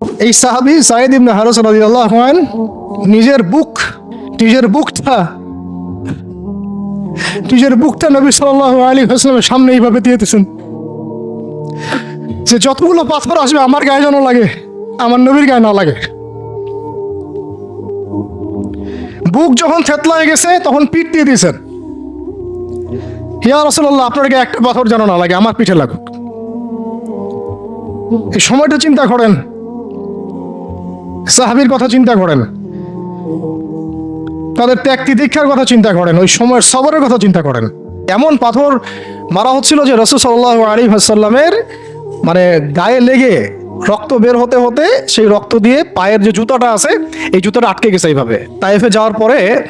এই সাহাবি সাইদ ইবনে হারস রাদিয়াল্লাহু আন, নিজের বুক, নিজের বুকটা নিজের বুকটা নবী সাল্লাল্লাহু আলাইহি ওয়াসাল্লামের সামনে এইভাবে দিয়েতেছেন যে যতগুলো পাথর আসবে আমার গায়ে যেন লাগে, আমার নবীর গায়ে না লাগে। বুক যখন থেতলা হয়ে গেছে, তখন পিঠ দিয়ে দিয়েছেন। হিয়া রসল্লাহ আপনার গায়ে একটা পাথর যেন না লাগে, আমার পিঠে লাগুক। এই সময়টা চিন্তা করেন সাহাবির কথা চিন্তা করেন। তাদের ত্যাগ তিতিক্ষার কথা চিন্তা করেন, ওই সময়ের সবরের কথা চিন্তা করেন। এমন পাথর মারা হচ্ছিল যে রসুল সাল্লাহ আলী হাসাল্লামের মানে গায়ে লেগে রক্ত বের হতে হতে সেই রক্ত দিয়ে পায়ের যে জুতাটা আছে, এই জুতাটা আটকে গেছে এইভাবে। তাইফে যাওয়ার পরে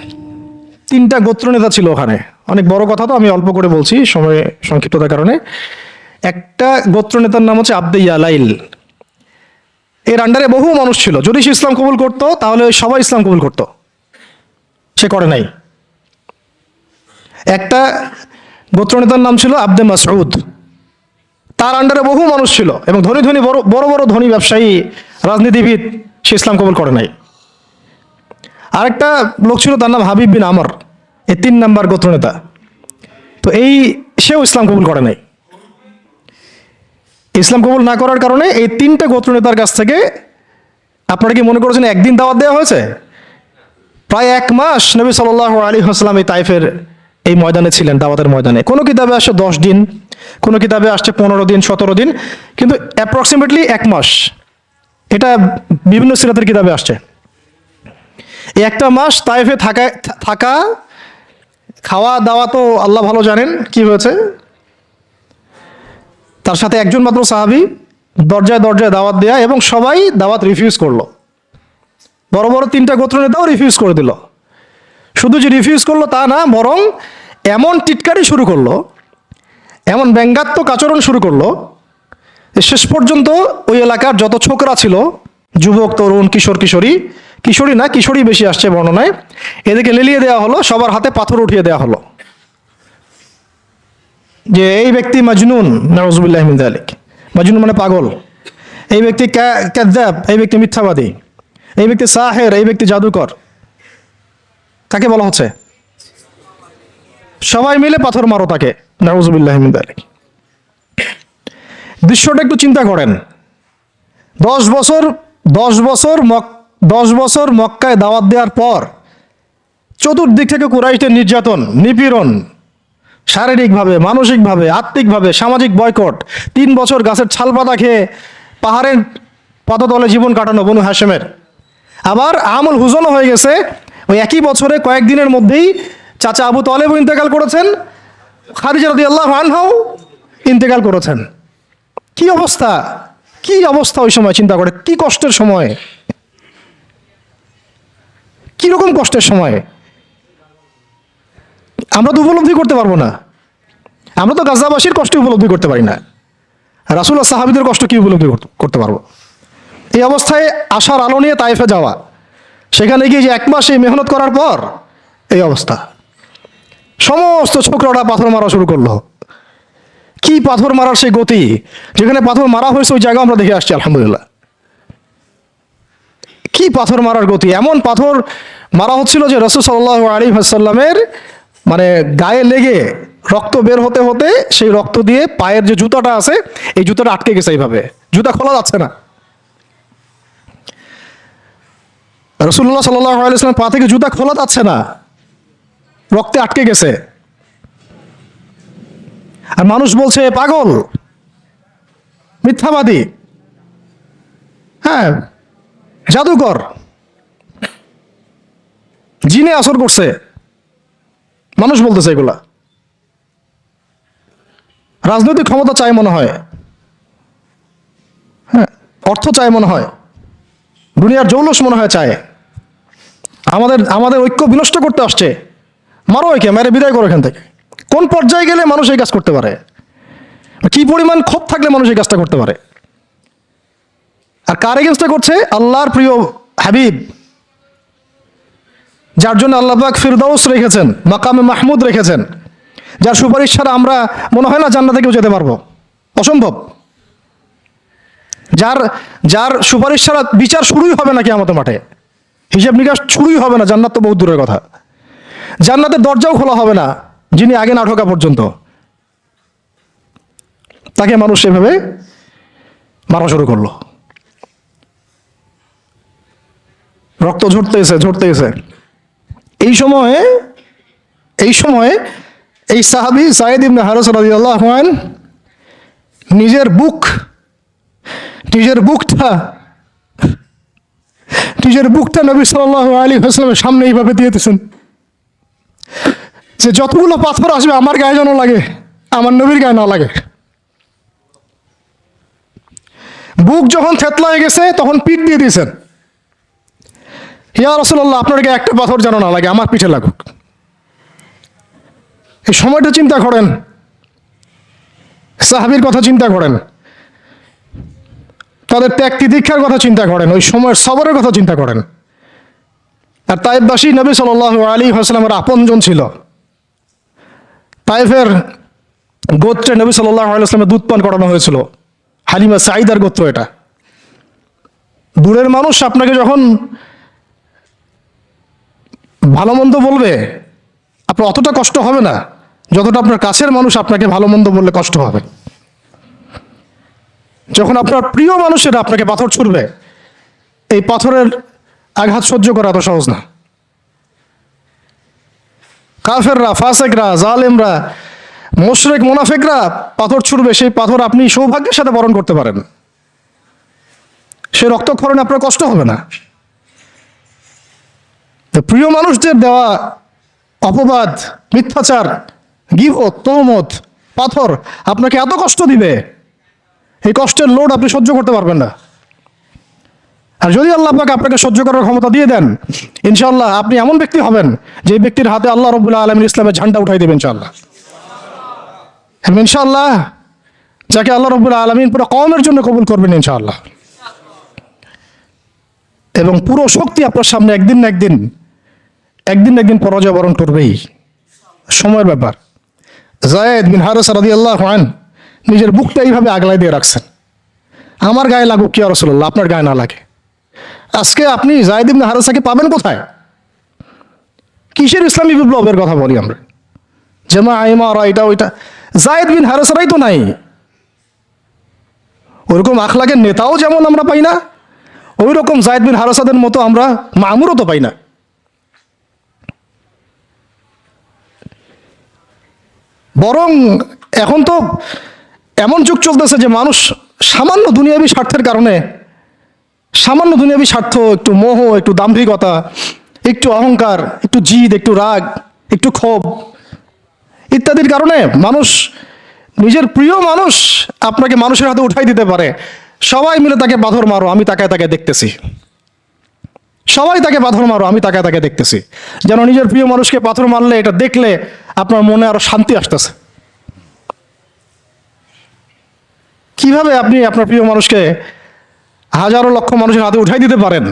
তিনটা গোত্রনেতা ছিল ওখানে। অনেক বড় কথা তো, আমি অল্প করে বলছি, সময় সংক্ষিপ্ততার কারণে। একটা গোত্রনেতার নাম হচ্ছে আব্দে ইয়ালাইল। এর আন্ডারে বহু মানুষ ছিল। যদি সে ইসলাম কবুল করতো, তাহলে সবাই ইসলাম কবুল করতো। সে করে নাই। একটা গোত্রনেতার নাম ছিল আব্দে মাসউদ। তার আন্ডারে বহু মানুষ ছিল এবং ধনী ধনী বড় বড় বড় ধনী ব্যবসায়ী, রাজনীতিবিদ, সে ইসলাম কবুল করে নাই। আরেকটা লোক ছিল, তার নাম হাবিব বিন আমর। এই তিন নাম্বার গোত্রনেতা তো এই সেও ইসলাম কবুল করে নাই। ইসলাম কবুল না করার কারণে এই তিনটা গোত্র নেতার কাছ থেকে আপনারা কি মনে করেছেন একদিন দাওয়াত দেওয়া হয়েছে? প্রায় এক মাস নবী সাল আলী হাসলাম এই তাইফের এই ময়দানে ছিলেন, দাওয়াতের ময়দানে। কোনো কিতাবে আসছে দশ দিন, কোনো কিতাবে আসছে পনেরো দিন, সতেরো দিন, কিন্তু অ্যাপ্রক্সিমেটলি এক মাস। এটা বিভিন্ন সিরাতের কিতাবে আসছে। এই একটা মাস তাইফে থাকা থাকা খাওয়া দাওয়া তো আল্লাহ ভালো জানেন কি হয়েছে? তার সাথে একজন মাত্র সাহাবি দরজায় দরজায় দাওয়াত দেয়া এবং সবাই দাওয়াত রিফিউজ করল। বড় বড় তিনটা গোত্র নেতাও রিফিউজ করে দিল। শুধু যে রিফিউজ করল তা না, বরং এমন টিটকারি শুরু করল, এমন ব্যঙ্গাত্মক আচরণ শুরু করল শেষ পর্যন্ত ওই এলাকার যত ছোকরা ছিল, যুবক, তরুণ, কিশোর, কিশোরী কিশোরী না, কিশোরী বেশি আসছে বর্ণনায়, এদেরকে লেলিয়ে দেওয়া হলো, সবার হাতে পাথর উঠিয়ে দেওয়া হলো। যে এই ব্যক্তি মাজনুন নজবুল্লাহ আলিক মাজনুন মানে পাগল। এই ব্যক্তি ক্যাদ্যাব এই ব্যক্তি মিথ্যাবাদী। এই ব্যক্তি সাহের, এই ব্যক্তি জাদুকর। কাকে বলা হচ্ছে? সবাই মিলে পাথর মারো তাকে নজবুল্লাহ আলিক দৃশ্যটা একটু চিন্তা করেন। দশ বছর দশ বছর মক, দশ বছর মক্কায় দাওয়াত দেওয়ার পর, চতুর্দিক থেকে কুরাইশদের নির্যাতন, নিপীড়ন শারীরিকভাবে, মানসিকভাবে, আত্মিকভাবে, সামাজিক বয়কট, তিন বছর গাছের ছাল পাতা খেয়ে পাহাড়ের পাতাতলে জীবন কাটানো বনু হাসেমের আবার আমল হুজনও হয়ে গেছে, ওই একই বছরে কয়েকদিনের মধ্যেই চাচা আবু তলেব ইন্তেকাল করেছেন, খাদিজা রদি আল্লাহ আনহাও ইন্তেকাল করেছেন। কি অবস্থা? কি অবস্থা ওই সময়, চিন্তা করে, কি কষ্টের সময়? কীরকম কষ্টের সময়? আমরা তো উপলব্ধি করতে পারব না। আমরা তো গাজাবাসীর কষ্ট উপলব্ধি করতে পারি না। রাসুল্লাহ সাহাবিদের কষ্ট কি উপলব্ধি করতে- পারব? এই অবস্থায় আশার আলো নিয়ে তাইফে যাওয়া। সেখানে গিয়ে যে এক মাস এই মেহনত করার পর এই অবস্থা। সমস্ত ছোকরাটা পাথর মারা শুরু করল। কি পাথর মারার সেই গতি? যেখানে পাথর মারা হয়েছে ওই জায়গা আমরা দেখে আসছি, আলহামদুলিল্লাহ। কি পাথর মারার গতি? এমন পাথর মারা হচ্ছিল যে রসুল সাল্লাহ আলী হাসাল্লামের মানে গায়ে লেগে রক্ত বের হতে হতে সেই রক্ত দিয়ে পায়ের যে জুতাটা আছে, এই জুতাটা আটকে গেছে এইভাবে। জুতা খোলা যাচ্ছে না। রসুল্লাহ সাল্লাহ আলাইসলাম পা থেকে জুতা খোলা যাচ্ছে না। রক্তে আটকে গেছে। আর মানুষ বলছে, পাগল, মিথ্যাবাদী। হ্যাঁ জাদুকর। জিনে আসর করছে। মানুষ বলতেছে এগুলা। রাজনৈতিক ক্ষমতা চাই মনে হয়। হ্যাঁ অর্থ চাই মনে হয়। দুনিয়ার জৌলস মনে হয় চায়। আমাদের আমাদের ঐক্য বিনষ্ট করতে আসছে। মারো একে, মেরে বিদায় করো এখান থেকে। কোন পর্যায়ে গেলে মানুষ এই কাজ করতে পারে? কি পরিমাণ ক্ষোভ থাকলে মানুষ এই কাজটা করতে পারে? আর কার এগেনস্টে করছে? আল্লাহর প্রিয় হাবিব। যার জন্য আল্লাহবাক ফিরদাউস রেখেছেন, মাকামে মাহমুদ রেখেছেন। যার সুপারিশ ছাড়া আমরা, মনে হয় না জান্নাতে কেউ যেতে পারব। অসম্ভব। যার যার সুপারিশ ছাড়া বিচার শুরুই হবে নাকি আমাদের মাঠে। হিসাব নিকাশ শুরুই হবে না, জান্নাত তো বহুত দূরের কথা। জান্নাতের দরজাও খোলা হবে না, যিনি আগে না ঢোকা পর্যন্ত। তাকে মানুষ এভাবে মারা শুরু করল। রক্ত ঝরতেছে ঝরতেছে। এই সময়ে এই সময়ে এই সাহাবি সাইদ ইবনে হারস রাদিয়াল্লাহু আন, নিজের বুক, নিজের বুকটা নিজের বুকটা নবী সাল্লাল্লাহু আলাইহি ওয়াসাল্লামের সামনে এইভাবে দিয়েতেছেন যে যতগুলো পাথর আসবে, আমার গায়ে যেন লাগে, আমার নবীর গায়ে না লাগে। বুক যখন থেতলা হয়ে গেছে, তখন পিঠ দিয়ে দিয়েছেন। হিয়া রসুল্লাহ আপনাকে একটা পাথর যেন না লাগে, আমার পিঠে লাগুক। এই সময়টা চিন্তা করেন। সাহাবির কথা চিন্তা করেন। তাদের ত্যাগ তিদীক্ষার কথা চিন্তা করেন। ওই সময়ের সবরের কথা চিন্তা করেন। আর তাইববাসী নবী সাল আলী হাসলামের আপনজন ছিল। তাইফের গোত্রে নবী সাল্লাহ আলাইসলামের দুধ পান করানো হয়েছিল। হালিমা সাইদার গোত্র এটা। দূরের মানুষ আপনাকে যখন ভালো মন্দ বলবে, আপনার অতটা কষ্ট হবে না। যতটা আপনার কাছের মানুষ আপনাকে ভালো মন্দ বললে কষ্ট হবে। যখন আপনার প্রিয় মানুষেরা আপনাকে পাথর ছুড়বে, এই পাথরের আঘাত সহ্য করা এত সহজ না। কাফেররা, ফাসেকরা, জালেমরা, মোশরেক, মোনাফেকরা পাথর ছুড়বে, সেই পাথর আপনি সৌভাগ্যের সাথে বরণ করতে পারেন। সে রক্তক্ষরণে আপনার কষ্ট হবে না। তো প্রিয় মানুষদের দেওয়া অপবাদ, মিথ্যাচার গিবত তহমত পাথর আপনাকে এত কষ্ট দিবে, এই কষ্টের লোড আপনি সহ্য করতে পারবেন না। আর যদি আল্লাহ আপনাকে আপনাকে সহ্য করার ক্ষমতা দিয়ে দেন ইনশাল্লাহ আপনি এমন ব্যক্তি হবেন যে ব্যক্তির হাতে আল্লাহ রবুল্লাহ আলমীর ইসলামের ঝান্ডা উঠাই দেবেন ইনশাল্লাহ ইনশাল্লাহ যাকে আল্লাহ রবুল্লাহ আলমিন পুরো কমের জন্য কবুল করবেন ইনশাআল্লাহ। এবং পুরো শক্তি আপনার সামনে একদিন না একদিন একদিন একদিন পরাজয় বরণ করবেই। সময়ের ব্যাপার। জায়েদ বিন হারস রাদি আল্লাহ খান নিজের বুকটা এইভাবে আগলায় দিয়ে রাখছেন। আমার গায়ে লাগুক কি রসল্লাহ আপনার গায়ে না লাগে। আজকে আপনি জায়েদ ইবনে হারসাকে পাবেন কোথায়? কিসের ইসলামী বিপ্লবের কথা বলি আমরা? জেমা আইমা আর এটা, ওইটা। জায়েদ বিন হারসারাই তো নাই। ওরকম আখলাকের নেতাও যেমন আমরা পাই না ওই রকম জায়দ বিন হারাসাদের মতো আমরা মামুরও তো পাই না। বরং এখন তো এমন যুগ চলতেছে যে মানুষ সামান্য দুনিয়াবী স্বার্থের কারণে, সামান্য দুনিয়াবী স্বার্থ, একটু মোহ, একটু দাম্ভিকতা, একটু অহংকার, একটু জিদ, একটু রাগ, একটু ক্ষোভ ইত্যাদির কারণে মানুষ, নিজের প্রিয় মানুষ আপনাকে মানুষের হাতে উঠাই দিতে পারে। সবাই মিলে তাকে পাথর মারো, আমি তাকে তাকে দেখতেছি। সবাই তাকে পাথর মারো, আমি তাকে তাকে দেখতেছি। যেন নিজের প্রিয় মানুষকে পাথর মারলে, এটা দেখলে আপনার মনে আরও শান্তি আসতেছে। কীভাবে আপনি আপনার প্রিয় মানুষকে হাজারো লক্ষ মানুষের হাতে উঠাই দিতে পারেন?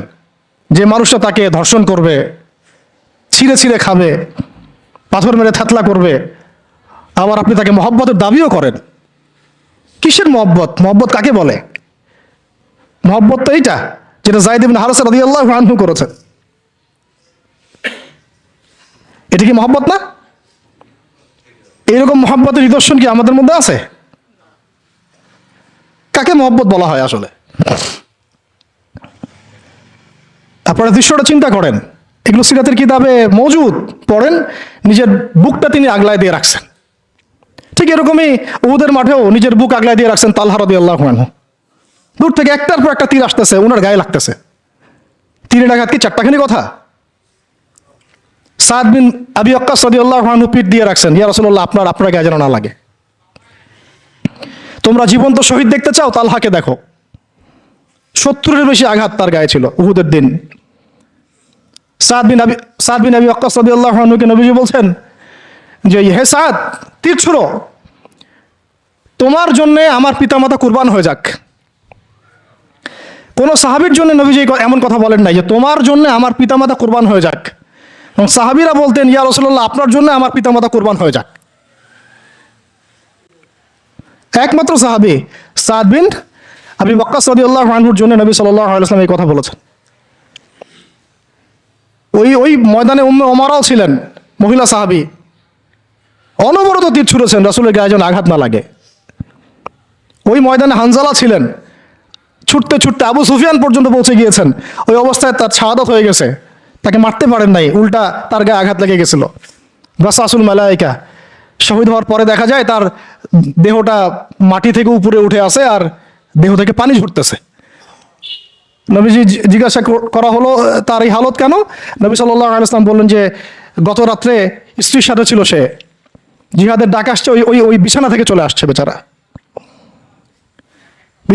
যে মানুষটা তাকে ধর্ষণ করবে, ছিঁড়ে ছিঁড়ে খাবে, পাথর মেরে থাতলা করবে, আবার আপনি তাকে মহব্বতের দাবিও করেন। কিসের মহব্বত? মহব্বত কাকে বলে? মহব্বত তো এইটা, যেটা জাইদ ইবনে হারস রাদিয়াল্লাহু আনহু করেছেন। এটা কি মহব্বত না? এইরকম মহব্বতের নিদর্শন কি আমাদের মধ্যে আছে? কাকে মহব্বত বলা হয় আসলে? আপনারা দৃশ্যটা চিন্তা করেন। এগুলো সিরাতের কিতাবে মজুদ। পড়েন, নিজের বুকটা তিনি আগলায় দিয়ে রাখছেন। ঠিক এরকমই ওদের মাঠেও নিজের বুক আগলায় দিয়ে রাখছেন তালহা রদি আল্লাহ দূর থেকে একটার পর একটা তীর আসতেছে ওনার গায়ে লাগতেছে। তীরের আঘাত কি চারটাখানি কথা? সাদ বিন আবি অক্কা সদি আল্লাহ পিঠ দিয়ে রাখছেন, ইয়া রসল্লাহ আপনার আপনার গায়ে যেন না লাগে। তোমরা জীবন্ত শহীদ দেখতে চাও তালহাকে দেখো। সত্তরের বেশি আঘাত তার গায়ে ছিল উহুদের দিন। সাদ বিন আবি, সাদ বিন আবি অক্কা সদি আল্লাহ নবীজি বলছেন যে, হে সাদ, তীর ছুড়ো। তোমার জন্যে আমার পিতামাতা কুরবান হয়ে যাক। কোনো সাহাবির জন্য নবীজি এমন কথা বলেন নাই যে, তোমার জন্য আমার পিতামাতা কুরবান হয়ে যাক। এবং সাহাবিরা বলতেন, ইয়া রসল্লাহ আপনার জন্য আমার পিতামাতা কোরবান হয়ে যাক। একমাত্র সাহাবি সাদ বিন আবি বক্কাস রদি আল্লাহ আনহুর জন্য নবী আলাইসলাম এই কথা বলেছেন। ওই ওই ময়দানে উম্মে ওমারাও ছিলেন, মহিলা সাহাবি। অনবরত তীর ছুড়েছেন, রাসুলের গায়ে যেন আঘাত না লাগে। ওই ময়দানে হানজালা ছিলেন, ছুটতে ছুটতে আবু সুফিয়ান পর্যন্ত পৌঁছে গিয়েছেন। ওই অবস্থায় তার শাহাদত হয়ে গেছে। তাকে মারতে পারেন নাই, উল্টা তার গায়ে আঘাত লেগে গেছিল। বাসাসুল মালাইকা শহীদ হওয়ার পরে দেখা যায় তার দেহটা মাটি থেকে উপরে উঠে আসে আর দেহ থেকে পানি ঝরতেছে। নবীজি জিজ্ঞাসা কর- করা হলো তার এই হালত কেন? নবী সাল্লাহ আলাইসলাম বললেন যে, গত রাত্রে স্ত্রীর সাথে ছিল সে। জিহাদের ডাক আসছে, ওই ওই ওই বিছানা থেকে চলে আসছে বেচারা।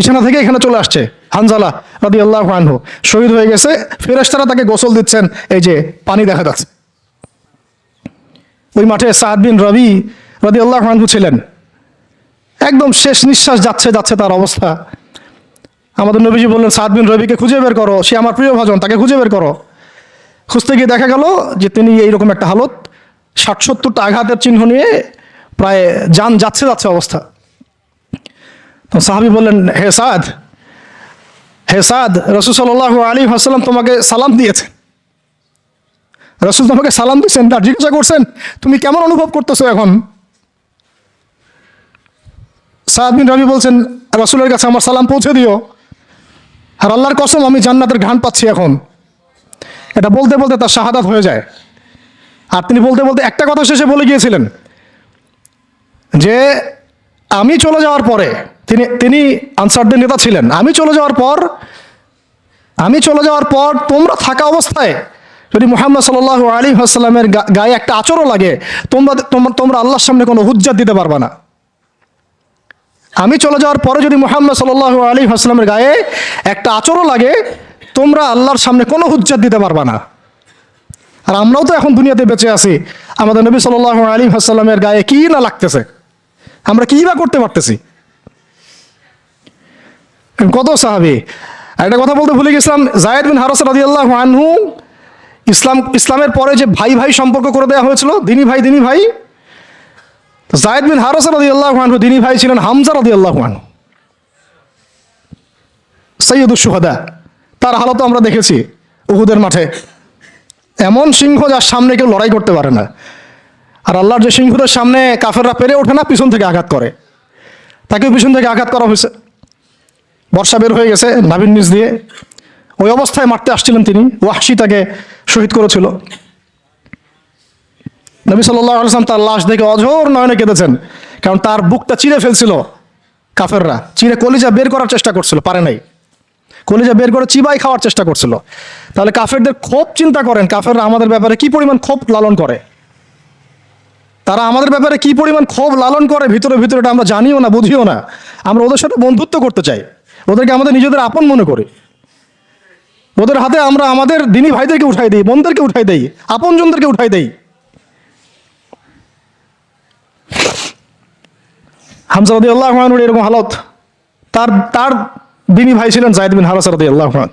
বিছানা থেকে এখানে চলে আসছে হানজালা রাদি আল্লাহ আনহু। শহীদ হয়ে গেছে, ফেরেশতারা তাকে গোসল দিচ্ছেন, এই যে পানি দেখা যাচ্ছে। ওই মাঠে সাদ বিন রবি রাদি আল্লাহ আনহু ছিলেন। একদম শেষ নিঃশ্বাস যাচ্ছে যাচ্ছে তার অবস্থা। আমাদের নবীজি বললেন, সাদ বিন রবিকে খুঁজে বের করো, সে আমার প্রিয় ভাজন, তাকে খুঁজে বের করো। খুঁজতে গিয়ে দেখা গেল যে তিনি এইরকম একটা হালত ষাট সত্তরটা আঘাতের চিহ্ন নিয়ে প্রায় যান, যাচ্ছে যাচ্ছে অবস্থা। তো সাহাবি বললেন, হে সাদ হে সাদ, রসুল সাল্লাহ আলী হাসালাম তোমাকে সালাম দিয়েছে রসুল তোমাকে সালাম দিয়েছেন, তার জিজ্ঞাসা করছেন, তুমি কেমন অনুভব করতেছো এখন? সাদ বিন রবি বলছেন, রসুলের কাছে আমার সালাম পৌঁছে দিও। আর আল্লাহর কসম, আমি জান্নাতের ঘ্রাণ পাচ্ছি এখন। এটা বলতে বলতে তার শাহাদাত হয়ে যায়। আর তিনি বলতে বলতে একটা কথা শেষে বলে গিয়েছিলেন, যে আমি চলে যাওয়ার পরে তিনি তিনি আনসারদের নেতা ছিলেন। আমি চলে যাওয়ার পর, আমি চলে যাওয়ার পর তোমরা থাকা অবস্থায় যদি মুহাম্মদ সাল্লাহ আলী আসসালামের গায়ে একটা আচরও লাগে, তোমরা তোমরা আল্লাহর সামনে কোনো হুজ্জাত দিতে পারবে না। আমি চলে যাওয়ার পরে যদি মুহাম্মদ সাল্লাহ আলী আসসালামের গায়ে একটা আচরও লাগে, তোমরা আল্লাহর সামনে কোনো হুজ্জাত দিতে পারবে না। আর আমরাও তো এখন দুনিয়াতে বেঁচে আছি। আমাদের নবী সাল্লাহ আলী আসসালামের গায়ে কি না লাগতেছে? আমরা কি বা করতে পারতেছি? কত সাহাবি? আর একটা কথা বলতে ভুলে গেছিলাম, জায়েদ বিন হারস রাজি আল্লাহ আনহু ইসলাম, ইসলামের পরে যে ভাই ভাই সম্পর্ক করে দেওয়া হয়েছিল, দিনী ভাই দিনী ভাই জায়েদ বিন হারস রাজি আল্লাহ আনহু, দিনী ভাই ছিলেন হামজা রাজি আল্লাহ আনহু। সৈয়দুল সুহাদা, তার হালতও আমরা দেখেছি উহুদের মাঠে। এমন সিংহ যার সামনে কেউ লড়াই করতে পারে না। আর আল্লাহর যে সিংহদের সামনে কাফেররা পেরে ওঠে না, পিছন থেকে আঘাত করে। তাকেও পিছন থেকে আঘাত করা হয়েছে। বর্ষা বের হয়ে গেছে, নাভির নিচ দিয়ে। ওই অবস্থায় মারতে আসছিলেন তিনি, ওয়াহশি তাকে শহীদ করেছিল। নবী আলসালাম তার লাশ দেখে অঝোর নয়নে কেঁদেছেন, কারণ তার বুকটা চিরে ফেলছিল কাফেররা। চিরে কলিজা বের করার চেষ্টা করছিল, পারে নাই। কলিজা বের করে চিবাই খাওয়ার চেষ্টা করছিল। তাহলে কাফেরদের ক্ষোভ চিন্তা করেন, কাফেররা আমাদের ব্যাপারে কি পরিমাণ ক্ষোভ লালন করে? তারা আমাদের ব্যাপারে কি পরিমাণ ক্ষোভ লালন করে, ভিতরে ভিতরে এটা আমরা জানিও না, বুঝিও না। আমরা ওদের সাথে বন্ধুত্ব করতে চাই। ওদেরকে আমাদের নিজেদের আপন মনে করি। ওদের হাতে আমরা আমাদের দিনী ভাইদেরকে উঠাই দিই, বোনদেরকে উঠাই দেই, আপনজনদেরকে উঠাই দেই। হামজা রদি আল্লাহ রহমানুর এরকম হালত, তার তার দিনী ভাই ছিলেন জায়দ বিন হারাস আল্লাহ রহমান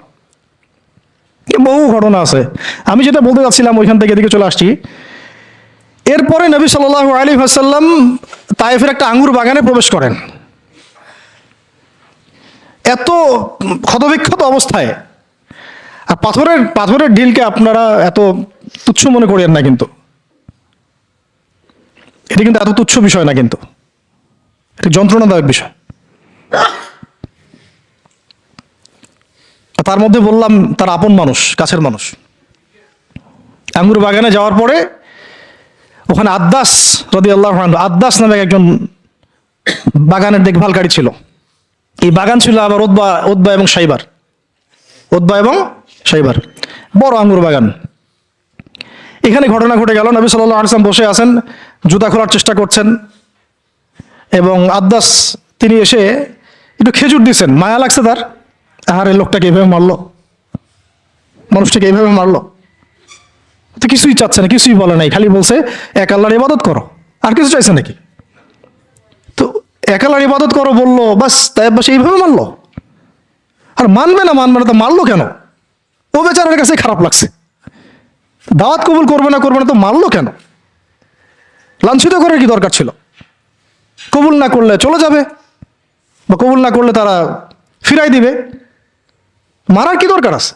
বহু ঘটনা আছে। আমি যেটা বলতে যাচ্ছিলাম ওইখান থেকে এদিকে চলে আসছি। এরপরে নবী সাল্লাহ আলী হাসাল্লাম তাইফের একটা আঙ্গুর বাগানে প্রবেশ করেন। এত ক্ষতবিক্ষত অবস্থায়। আর পাথরের পাথরের ঢিলকে আপনারা এত তুচ্ছ মনে করেন না কিন্তু। এটি কিন্তু এত তুচ্ছ বিষয় না কিন্তু। এটি যন্ত্রণাদায়ক বিষয়। তার মধ্যে বললাম, তার আপন মানুষ, কাছের মানুষ। আঙ্গুর বাগানে যাওয়ার পরে ওখানে আদ্দাস রদি আল্লাহ আদ্দাস নামে একজন বাগানের দেখভালকারী ছিল। এই বাগান ছিল আবার ওদবা ওদবা এবং সাইবার। ওদবা এবং সাইবার। বড় আঙ্গুর বাগান। এখানে ঘটনা ঘটে গেল, নবী সাল্লাহ আলসালাম বসে আছেন, জুতা খোলার চেষ্টা করছেন এবং আদ্দাস তিনি এসে একটু খেজুর দিছেন। মায়া লাগছে তার? আহারে, লোকটাকে এইভাবে মারলো। মানুষটাকে এইভাবে মারলো। তো কিছুই চাচ্ছে না, কিছুই বলে নাই, খালি বলছে, এক আল্লাহর ইবাদত করো। আর কিছু চাইছে নাকি? তো এক আল্লাহর ইবাদত করো, বলল, বাস, তাই বাস এইভাবে মারলো আর মানবে না মানবে না, তো মারলো কেন? ও বেচারের কাছে খারাপ লাগছে। দাওয়াত কবুল করবে না করবে না, তো মারলো কেন? লাঞ্ছিত করার কি দরকার ছিল? কবুল না করলে চলে যাবে, বা কবুল না করলে তারা ফিরাই দিবে। মারার কি দরকার আছে?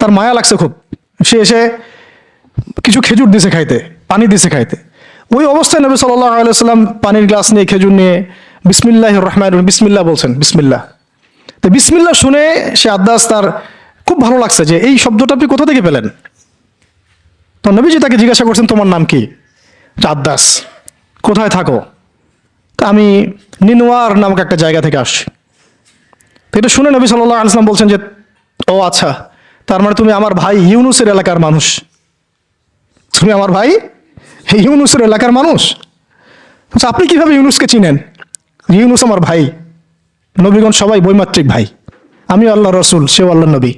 তার মায়া লাগছে খুব। সে এসে কিছু খেজুর দিছে খাইতে, পানি দিছে খাইতে। ওই অবস্থায় নবী সাল্লাহ আলাইসাল্লাম পানির গ্লাস নিয়ে, খেজুর নিয়ে বিসমিল্লাহ রহমান বিসমিল্লা বলছেন বিসমিল্লা তো বিসমিল্লাহ শুনে সে আদাস তার খুব ভালো লাগছে যে এই শব্দটা আপনি কোথা থেকে পেলেন? তো নবীজি তাকে জিজ্ঞাসা করছেন, তোমার নাম কি? আদাস কোথায় থাকো? তা আমি নিনওয়ার নামক একটা জায়গা থেকে আসছি। তো এটা শুনে নবী সাল্লাহ আলসালাম বলছেন যে, ও আচ্ছা তার মানে তুমি আমার ভাই ইউনুসের এলাকার মানুষ? তুমি আমার ভাই ইউনুসের এলাকার মানুষ? আচ্ছা আপনি কীভাবে ইউনুসকে চিনেন? ইউনুস আমার ভাই, নবীগণ সবাই বৈমাত্রিক ভাই। আমি আল্লাহ রসুল, সেও আল্লাহ নবী।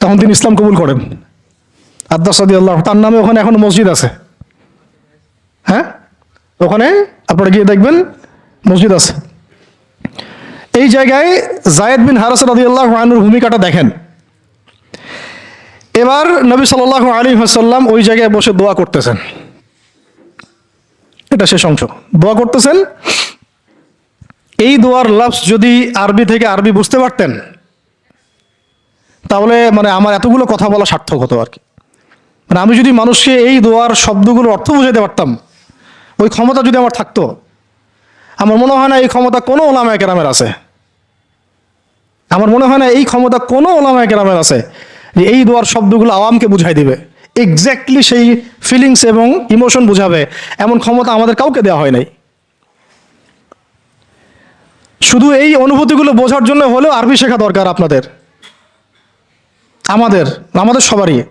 তখন তিনি ইসলাম কবুল করেন। আদাসাদি আল্লাহ তার নামে ওখানে এখন মসজিদ আছে। হ্যাঁ? ওখানে আপনারা গিয়ে দেখবেন মসজিদ আছে। এই জায়গায় জায়েদ বিন হারাস রাদি আল্লাহ আনুর ভূমিকাটা দেখেন। এবার নবী সাল্লাহ আলী হাসাল্লাম ওই জায়গায় বসে দোয়া করতেছেন। এটা শেষ অংশ। দোয়া করতেছেন, এই দোয়ার লাফস যদি আরবি থেকে আরবি বুঝতে পারতেন, তাহলে মানে আমার এতগুলো কথা বলা সার্থক হতো আর কি। মানে আমি যদি মানুষকে এই দোয়ার শব্দগুলোর অর্থ বুঝাইতে পারতাম, ওই ক্ষমতা যদি আমার থাকতো, আমার মনে হয় না এই ক্ষমতা কোনো ওলামায় কেরামের আছে। আমার মনে হয় না এই ক্ষমতা কোনো ওলামায় কেরামের আছে যে এই দোয়ার শব্দগুলো আওয়ামকে বুঝাই দিবে। এক্স্যাক্টলি সেই ফিলিংস এবং ইমোশন বোঝাবে। এমন ক্ষমতা আমাদের কাউকে দেওয়া হয় নাই। শুধু এই অনুভূতিগুলো বোঝার জন্য হলেও আরবি শেখা দরকার আপনাদের। আমাদের আমাদের সবারই।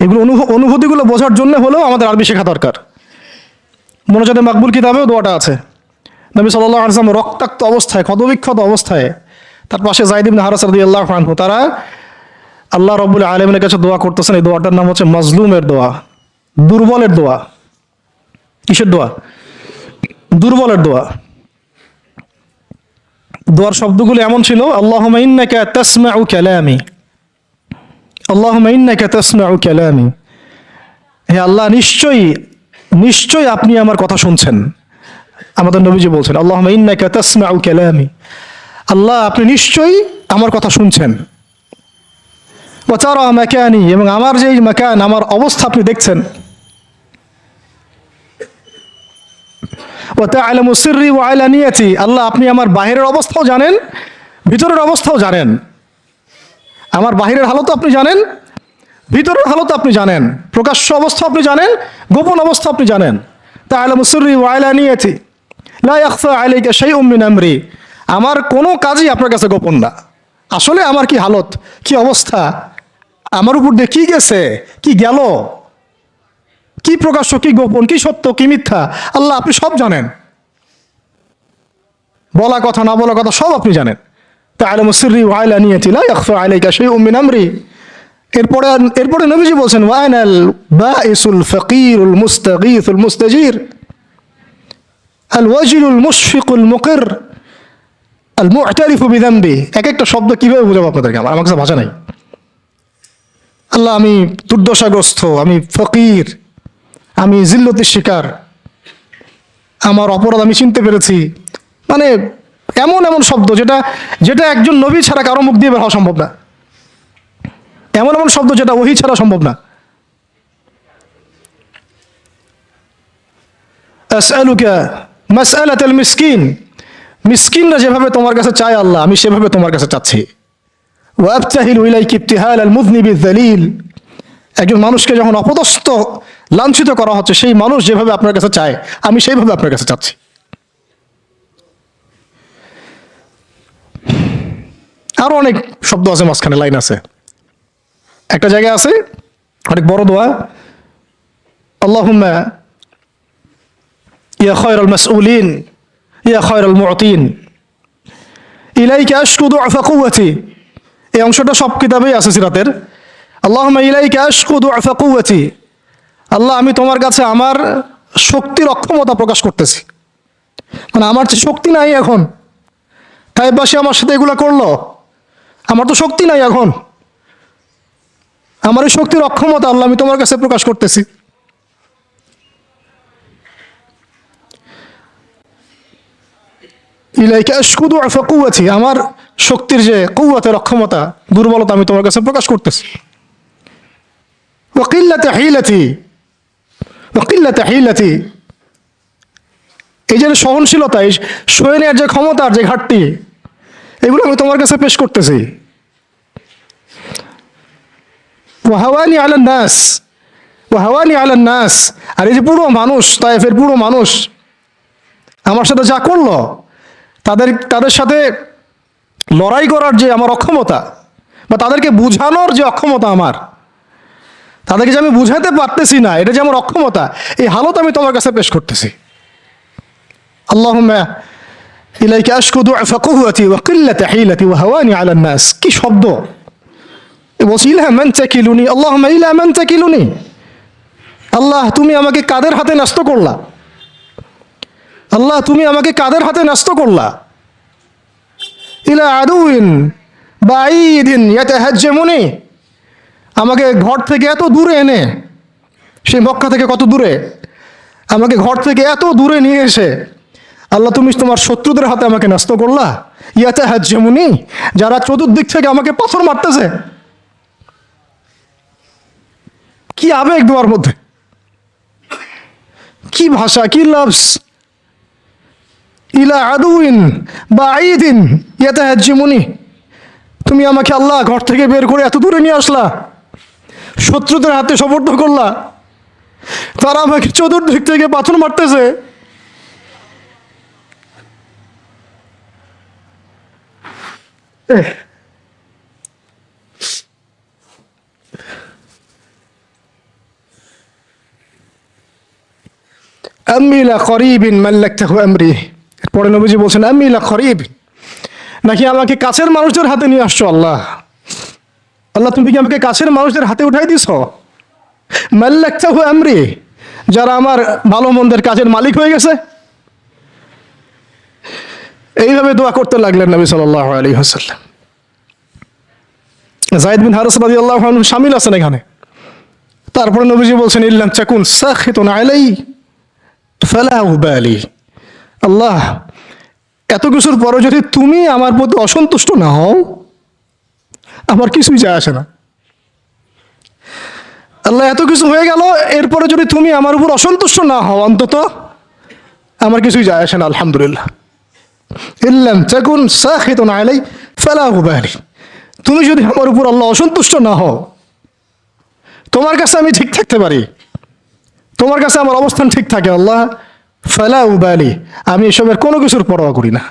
এগুলো অনুভ- অনুভূতিগুলো বোঝার জন্য হলেও আমাদের আরবি শেখা দরকার। মনোজাতে মাকবুল কিতাবেও দোয়াটা আছে। নবী সাল্লাহ আসলাম রক্তাক্ত অবস্থায়, ক্ষতবিক্ষত অবস্থায় তার পাশে জাইদিন হারাস রদি আল্লাহ আনহু, তারা আল্লাহ রব্বুল আলমের কাছে দোয়া করতেছেন, এই দোয়াটার নাম হচ্ছে মজলুমের দোয়া, দুর্বলের দোয়া। কিসের দোয়া? দুর্বলের দোয়া। দোয়ার শব্দগুলো এমন ছিল আল্লাহ ইন্নাকা তাসমাউ কালামি। আল্লাহ ইন্নাকা তাসমাউ কালামি। হে আল্লাহ, নিশ্চয়ই নিশ্চয়ই আপনি আমার কথা শুনছেন। আমাদের নবীজি বলছেন আল্লাহ ইন্নাকা তাসমাউ কালামি। আল্লাহ, আপনি নিশ্চয়ই আমার কথা শুনছেন। ওচারা মাকানি এবং আমার যেই মাকান আমার অবস্থা আপনি দেখছেন ও তাআলামু সিররি ওয়া আলানিয়াতি আল্লাহ আপনি আমার বাহিরের অবস্থাও জানেন ভিতরের অবস্থাও জানেন আমার বাহিরের হালত আপনি জানেন ভিতরের হালত আপনি জানেন প্রকাশ্য অবস্থা আপনি জানেন, গোপন অবস্থা আপনি জানেন। তাআলামু সিররি ওয়া আলানিয়াতি লা ইয়াখফা আলাইকা শাইউম মিন আমরি। আমার কোনো কাজই আপনার কাছে গোপন না। আসলে আমার কি হালত, কি অবস্থা? আমার উপর দিয়ে কি গেছে? কি গেল? কি প্রকাশ্য, কি গোপন, কি সত্য, কি মিথ্যা? আল্লাহ, আপনি সব জানেন। বলা কথা, না বলা কথা সব আপনি জানেন। মিন আমরি। এরপরে এরপরে বলছেন মুআতারিফু বিযামবি। এক একটা শব্দ কীভাবে বোঝাবো আপনাদেরকে? আমার আমার কাছে ভাষা নাই। আল্লাহ আমি দুর্দশাগ্রস্ত, আমি ফকির, আমি জিল্লতির শিকার। আমার অপরাধ আমি চিনতে পেরেছি। মানে এমন এমন শব্দ যেটা যেটা একজন নবী ছাড়া কারও মুখ দিয়ে বের হওয়া সম্ভব না। এমন এমন শব্দ যেটা ওহি ছাড়া সম্ভব না। মিসকিন। মিসকিনরা যেভাবে তোমার কাছে চায় আল্লাহ, আমি সেভাবে তোমার কাছে চাচ্ছি। ওয়াবতাহিল ইলাইকি ইবতিহাল আল মুযনিবি যালিল একজন মানুষকে যখন অপদস্থ, লাঞ্ছিত করা হচ্ছে, সেই মানুষ যেভাবে আপনার কাছে চায়, আমি সেইভাবে আপনার কাছে চাচ্ছি। আরও অনেক শব্দ আছে, মাঝখানে লাইন আছে। একটা জায়গায় আছে, অনেক বড় দোয়া। আল্লাহুম্মা, ইয়া খায়রাল মাসউলিন, ইয়া খায়রাল মুআতিন। ইলাইকা আশকু দুআফা কুওয়াতি। এই অংশটা সব কিতাবেই আছে সিরাতের। আল্লাহুম্মা ইলাইকা আশকু দুআফা কুওয়াতি। আল্লাহ, আমি তোমার কাছে আমার শক্তির অক্ষমতা প্রকাশ করতেছি। মানে আমার যে শক্তি নাই এখন, তাই বাসে আমার সাথে এগুলো করল? আমার তো শক্তি নাই এখন। আমার এই শক্তির অক্ষমতা আল্লাহ, আমি তোমার কাছে প্রকাশ করতেছি। ইলাইকা আশকুদু আফা কুয়াতি আমার শক্তির যে কৌয়াতের অক্ষমতা, দুর্বলতা আমি তোমার কাছে প্রকাশ করতেছি। ওকিল্লাতে হিলাতি ওকিল্লাতে হিলাতি এই যে সহনশীলতা, এই সয়ে নেওয়ার যে ক্ষমতার যে ঘাটতি, এগুলো আমি তোমার কাছে পেশ করতেছি। ওয়াহাওয়ানি আলান নাস, ওয়াহাওয়ানি আলান নাস। আর এই যে পুরো মানুষ তাইফের পুরো মানুষ, আমার সাথে যা করল, তাদের তাদের সাথে লড়াই করার যে আমার অক্ষমতা বা তাদেরকে বুঝানোর যে অক্ষমতা আমার, তাদেরকে যে আমি বুঝাতে পারতেছি না, এটা যে আমার অক্ষমতা, এই হালত আমি তোমার কাছে পেশ করতেছি। আল্লাহুম্মা ইলাইকা আশকু দুআফা কুওয়াতি ওয়া কিল্লাতা হিলাতি ওয়া হাওয়ানি আলা নাস। কি শব্দ? বলছি, ইলা মান তাকিলুনি, আল্লাহুম্মা ইলা মান তাকিলুনি। আল্লাহ, তুমি আমাকে কাদের হাতে নষ্ট করলা? আল্লাহ, তুমি আমাকে কাদের হাতে নষ্ট করলা? ইলা আদুইন বাইদিন ইয়াতাহাজ্জামুনি। আমাকে ঘর থেকে এত দূরে এনে সেই মক্কা থেকে কত দূরে? আমাকে ঘর থেকে এত দূরে নিয়ে এসে, আল্লাহ তুমি তোমার শত্রুদের হাতে আমাকে নষ্ট করলা। ইয়াতে হাজ্যেমুনি যারা চতুর্দিক থেকে আমাকে পাথর মারতেছে। কি আবেগ তোমার মধ্যে? কি ভাষা, কি লাভস ইলা আদুইন বা আইদিন ইয়াতে হাজ্যেমুনি তুমি আমাকে আল্লাহ ঘর থেকে বের করে এত দূরে নিয়ে আসলা, শত্রুদের হাতে সমর্থ করলা, তারা আমাকে চতুর্দিক থেকে পাথর মারতেছে। আমিলা করিবিন মাল্লাকতাহু আমরি। পরে নবীজি বলছেন আমিলা করিব নাকি আমাকে কাছের মানুষদের হাতে নিয়ে আসছো আল্লাহ? আল্লাহ, তুমি কি আমাকে কাছের মানুষদের হাতে উঠাই দিছ? মাল্লাকতাহু আমরি। যারা আমার ভালো মন্দের কাজের মালিক হয়ে গেছে। এইভাবে দোয়া করতে লাগলেন নবী সাল্লাহ আলী হাসাল্লাম জাহিদ বিন হারস রাজি আল্লাহ সামিল আছেন এখানে। তারপরে নবীজি বলছেন, ইল্লাম চাকুন সাখিতুন আলাই ফালা উবালি আল্লাহ, এত কিছুর পরে যদি তুমি আমার প্রতি অসন্তুষ্ট না হও, আমার কিছুই যায় আসে না। আল্লাহ, এত কিছু হয়ে গেল, এরপরে যদি তুমি আমার উপর অসন্তুষ্ট না হও, অন্তত আমার কিছুই যায় আসে না, আলহামদুলিল্লাহ। ইল্লাম আলাই, ফালা উবালি তুমি যদি আমার উপর আল্লাহ অসন্তুষ্ট না হও, তোমার কাছে আমি ঠিক থাকতে পারি। তোমার কাছে আমার অবস্থান ঠিক থাকে, আল্লাহ। ফালা উবালি আমি এসবের কোনো কিছুর পরোয়া করি না।